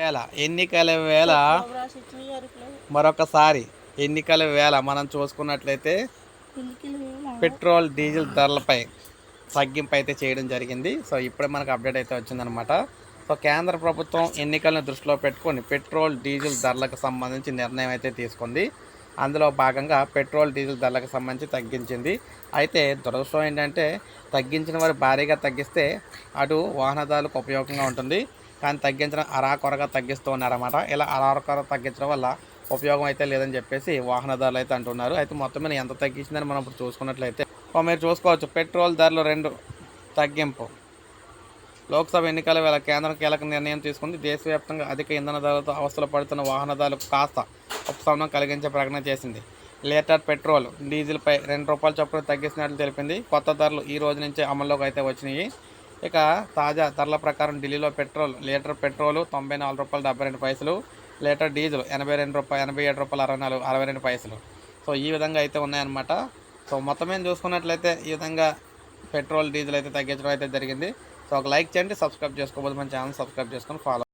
వేళ ఎన్నికల వేళ మరొకసారి ఎన్నికల వేళ మనం చూసుకున్నట్లయితే పెట్రోల్ డీజిల్ ధరలపై తగ్గింపు అయితే చేయడం జరిగింది. సో ఇప్పుడే మనకు అప్డేట్ అయితే వచ్చిందనమాట సో కేంద్ర ప్రభుత్వం ఎన్నికలను దృష్టిలో పెట్టుకొని పెట్రోల్ డీజిల్ ధరలకు సంబంధించి నిర్ణయం అయితే తీసుకుంది. అందులో భాగంగా పెట్రోల్ డీజిల్ ధరలకు సంబంధించి తగ్గించింది. అయితే దురదృష్టం ఏంటంటే తగ్గించిన వారు భారీగా తగ్గిస్తే అటు వాహనదారులకు ఉపయోగంగా ఉంటుంది. కానీ తగ్గించడం అరాకొరగా తగ్గిస్తూ ఉన్నారన్నమాట. ఇలా అరాకొర తగ్గించడం వల్ల ఉపయోగం అయితే లేదని చెప్పేసి వాహనదారులు అయితే అంటున్నారు. అయితే మొత్తం మీద ఎంత తగ్గించిందని మనం ఇప్పుడు చూసుకున్నట్లయితే మీరు చూసుకోవచ్చు పెట్రోల్ ధరలు రెండు తగ్గింపు. లోక్సభ ఎన్నికల వేళ కేంద్రం కీలక నిర్ణయం తీసుకుంది. దేశవ్యాప్తంగా అధిక ఇంధన ధరలతో అవస్థలు పడుతున్న వాహనదారులకు కాస్త ఉపశమనం కలిగించే ప్రకటన చేసింది. లీటర్ పెట్రోల్ డీజిల్పై రెండు రూపాయల చొప్పున తగ్గిస్తున్నట్లు తెలిపింది. కొత్త ధరలు ఈ రోజు నుంచే అమల్లోకి అయితే వచ్చినాయి. ఇక తాజా ధరల ప్రకారం ఢిల్లీలో పెట్రోల్ లీటర్ పెట్రోల్ తొంభై నాలుగు రూపాయలు డెబ్బై రెండు పైసలు లీటర్ డీజిల్ ఎనభై రెండు రూపాయలు ఎనభై ఏడు రూపాయలు అరవై నాలుగు అరవై రెండు పైసలు. సో ఈ విధంగా అయితే ఉన్నాయన్నమాట. సో మొత్తం మీద చూసుకున్నట్లయితే ఈ విధంగా పెట్రోల్ డీజిల్ అయితే తగ్గించడం అయితే జరిగింది. సో ఒక లైక్ చేయండి సబ్స్క్రైబ్ చేసుకోబోదు మన ఛానల్ సబ్స్క్రైబ్ చేసుకొని ఫాలో